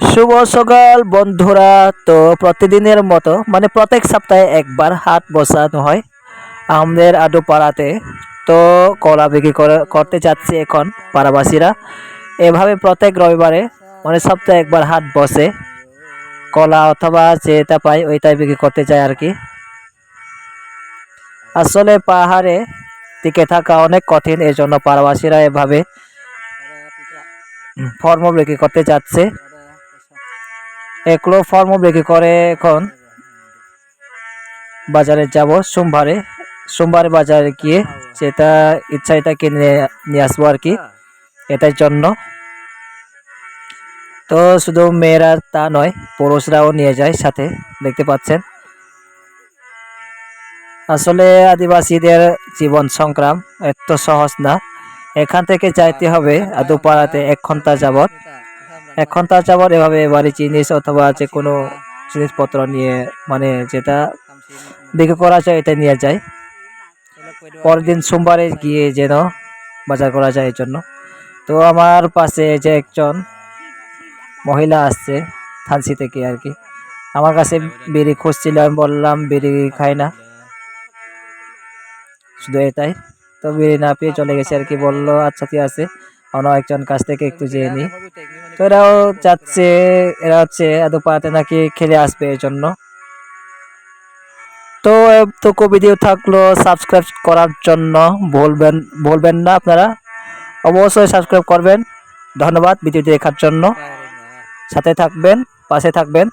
শুভ সকাল, বন্ধুরা। তো প্রতিদিনের মতো মানে প্রত্যেক সপ্তাহে একবার হাট বসানো হয় আমাদের আডু পাড়াতে তো কলা বিক্রি করে, করতে যাচ্ছে এখন পাড়াবাসীরা। এভাবে প্রত্যেক রবিবারে মানে সপ্তাহে একবার হাট বসে। কলা অথবা যেটা পাই, ওইটাই বিক্রি করতে যায় আর কি। আসলে পাহাড়ে টিকে থাকা অনেক কঠিন এর জন্য পাড়াবাসীরা এভাবে ফর্ম বিক্রি করতে যাচ্ছে। ফর্ম বিক্রি করে এখন বাজারে যাব। সোমবারে সোমবারে বাজারে গিয়ে যেটা ইচ্ছা এটা কিনে নিয়ে আসব আর কি। এটার জন্য। তো শুধু মেয়েরা তা নয়, পুরুষরাও নিয়ে যায় সাথে, দেখতে পাচ্ছেন। আসলে আদিবাসীদের জীবন সংগ্রাম এত সহজ না। এখান থেকে যাইতে হবে, আদুপাড়াতে এক ঘণ্টা যাবত এক ঘণ্টা যাবত এভাবে বাড়ি জিনিস অথবা যে কোনো জিনিসপত্র নিয়ে মানে যেটা বিক্রি করা যায় এটা নিয়ে যায় পরের দিন সোমবারে গিয়ে যেন বাজার করা যায় এর জন্য। তো আমার পাশে যে একজন মহিলা আসছে থানসি থেকে আর কি। আমার কাছে বিড়ি খুঁজছিল, আমি বললাম, বিড়ি খাই না। শুধু এটাই। তো বিড়ি না পেয়ে চলে গেছে আর কি, বলল আচ্ছা ঠিক আছে। অন্য একজন কাছ থেকে একটু যেয়ে নিই। তো এরাও চাচ্ছে এরা হচ্ছে এত পাতে নাকি খেলে আসবে এই জন্য তো তো ভিডিও থাকল সাবস্ক্রাইব করার জন্য। বলবেন বলবেন না আপনারা। অবশ্যই সাবস্ক্রাইব করবেন। ধন্যবাদ ভিডিওটি দেখার জন্য। সাথে থাকবেন পাশে থাকবেন।